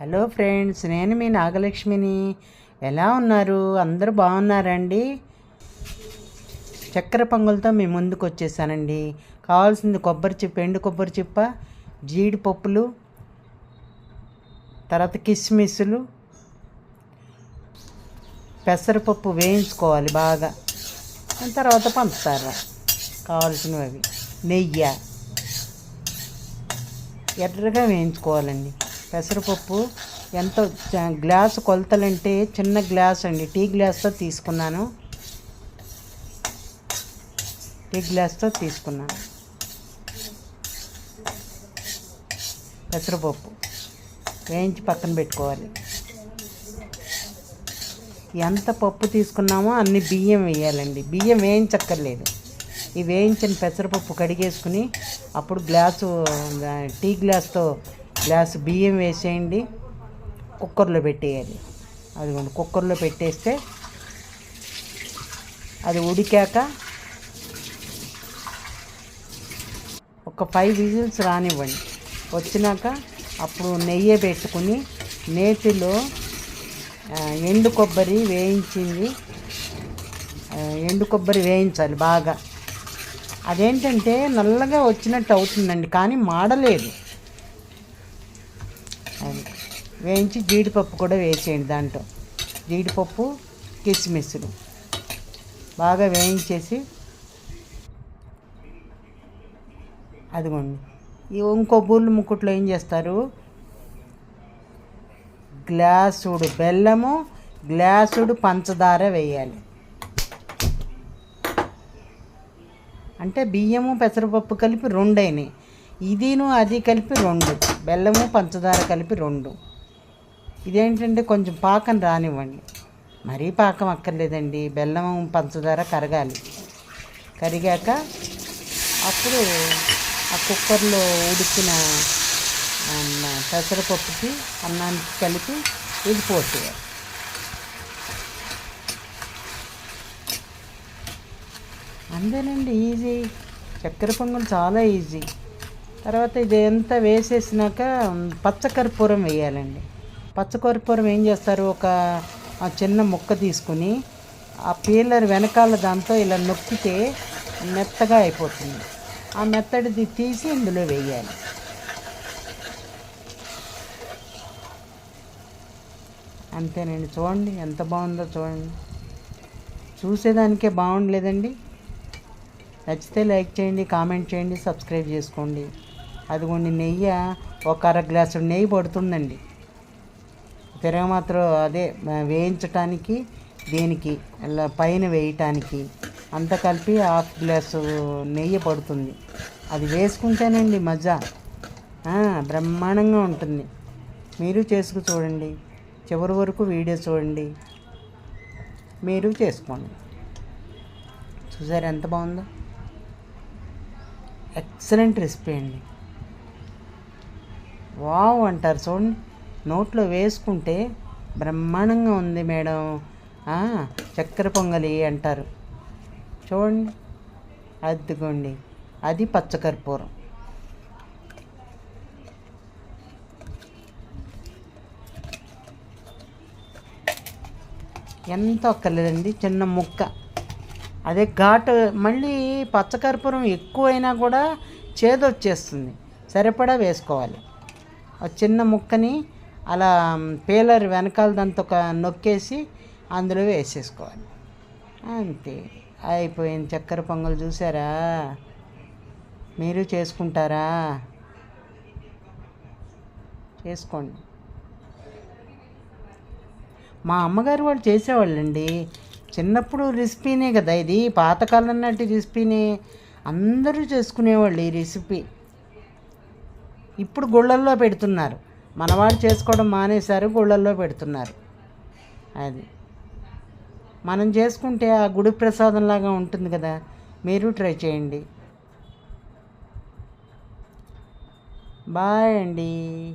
Hello friends నేను మీ నాగలక్ష్మిని. ఎలా ఉన్నారు? అందరూ బాగున్నారండి? చక్కెర పొంగల్తో మీ ముందుకు వచ్చేసానండి. కావాల్సింది కొబ్బరి చిప్ప ఎండు కొబ్బరి చిప్ప జీడిపప్పులు తర్వాత కిస్మిస్లు పెసరపప్పు వేయించుకోవాలి బాగా. దాని తర్వాత పంచదార కావాల్సినవి అవి నెయ్యి. ఎర్రగా వేయించుకోవాలండి. పెసరపప్పు ఎంత గ్లాస్ కొలతలంటే చిన్న గ్లాస్ అండి. టీ గ్లాస్తో తీసుకున్నాను. టీ గ్లాస్తో తీసుకున్నాను. పెసరపప్పు వేయించి పక్కన పెట్టుకోవాలి. ఎంత పప్పు తీసుకున్నామో అన్ని బియ్యం వేయాలండి. బియ్యం వేయించక్కర్లేదు. ఈ వేయించిన పెసరపప్పు కడిగేసుకుని అప్పుడు గ్లాసు టీ గ్లాస్తో గ్లాసు బియ్యం వేసేయండి. కుక్కర్లో పెట్టేయాలి. అదిగోండి కుక్కర్లో పెట్టేస్తే అది ఉడికాక ఒక ఫైవ్ విజిల్స్ రానివ్వండి. వచ్చినాక అప్పుడు నెయ్యి పెట్టుకుని నేతిలో ఎండు కొబ్బరి వేయించింది. ఎండు కొబ్బరి వేయించాలి బాగా. అదేంటంటే నల్లగా వచ్చినట్టు అవుతుందండి కానీ మాడలేదు. అది వేయించి జీడిపప్పు కూడా వేసేయండి దాంట్లో. జీడిపప్పు కిస్మిస్లు. బాగా వేయించేసి అదిగోండి. ఈ ఇంకో బూర్లు ముక్కుట్లో ఏం చేస్తారు? గ్లాసుడు బెల్లము గ్లాసుడు పంచదార వేయాలి. అంటే బియ్యము పెసరపప్పు కలిపి రెండైనాయి. ఇదిను అది కలిపి రెండు. బెల్లము పంచదార కలిపి రెండు. ఇదేంటంటే కొంచెం పాకం రానివ్వండి. మరీ పాకం అక్కర్లేదండి. బెల్లం పంచదార కరగాలి. కరిగాక అప్పుడు ఆ కుక్కర్లో ఉడికిన పెసరపప్పుకి అన్నానికి కలిపి ఇది పోసేయాలి. అంతేనండి ఈజీ. చక్కెర పొంగల్ చాలా ఈజీ. తర్వాత ఇది ఎంత వేసేసినాక పచ్చకర్పూరం వేయాలండి. పచ్చకర్పూరం ఏం చేస్తారు? ఒక చిన్న ముక్క తీసుకుని ఆ పీలర్ వెనకాల దాంతో ఇలా నొక్కితే మెత్తగా అయిపోతుంది. ఆ మెత్తడిది తీసి ఇందులో వేయాలి. అంతేనండి. చూడండి ఎంత బాగుందో చూడండి. చూసేదానికే బాగుండలేదండి. నచ్చితే లైక్ చేయండి కామెంట్ చేయండి సబ్స్క్రైబ్ చేసుకోండి. అదిగోండి నెయ్యి ఒక అర గ్లాసు నెయ్యి పడుతుందండి. తిరగమాత్రం అదే వేయించటానికి దేనికి పైన వేయటానికి అంతా కలిపి హాఫ్ గ్లాసు నెయ్యి పడుతుంది. అది వేసుకుంటేనండి మజా. బ్రహ్మాండంగా ఉంటుంది. మీరు చేసుకు చూడండి. చివరి వరకు వీడియో చూడండి. మీరు చేసుకోండి. చూసారు ఎంత బాగుందో? ఎక్సలెంట్ రెసిపీ అండి. వావ్ అంటారు చూడండి. నోట్లో వేసుకుంటే బ్రహ్మాండంగా ఉంది మేడం. చక్కెర పొంగలి అంటారు. చూడండి. అద్దుకోండి అది పచ్చకర్పూరం. ఎంత ఒక్కర్లేదండి చిన్న ముక్క. అదే ఘాటు మళ్ళీ పచ్చకర్పూరం ఎక్కువైనా కూడా చేదొచ్చేస్తుంది. సరిపడా వేసుకోవాలి. ఆ చిన్న ముక్కని అలా పేలర్ వెనకాల దాంతో ఒక నొక్కేసి అందులో వేసేసుకోవాలి. అంతే. అయిపోయింది చక్కెర పొంగల్ చూసారా? మీరు చేసుకుంటారా? చేసుకోండి. మా అమ్మగారు వాళ్ళు చేసేవాళ్ళండి. చిన్నప్పుడు రెసిపీనే కదా ఇది. పాతకాలం నాటి రెసిపీని. అందరూ చేసుకునేవాళ్ళు ఈ రెసిపీ. ఇప్పుడు గుళ్ళల్లో పెడుతున్నారు. మనవాడు చేసుకోవడం మానేశారు గుళ్ళల్లో పెడుతున్నారు. అది. మనం చేసుకుంటే ఆ గుడి ప్రసాదంలాగా ఉంటుంది కదా. మీరు ట్రై చేయండి. బాయ్ అండి.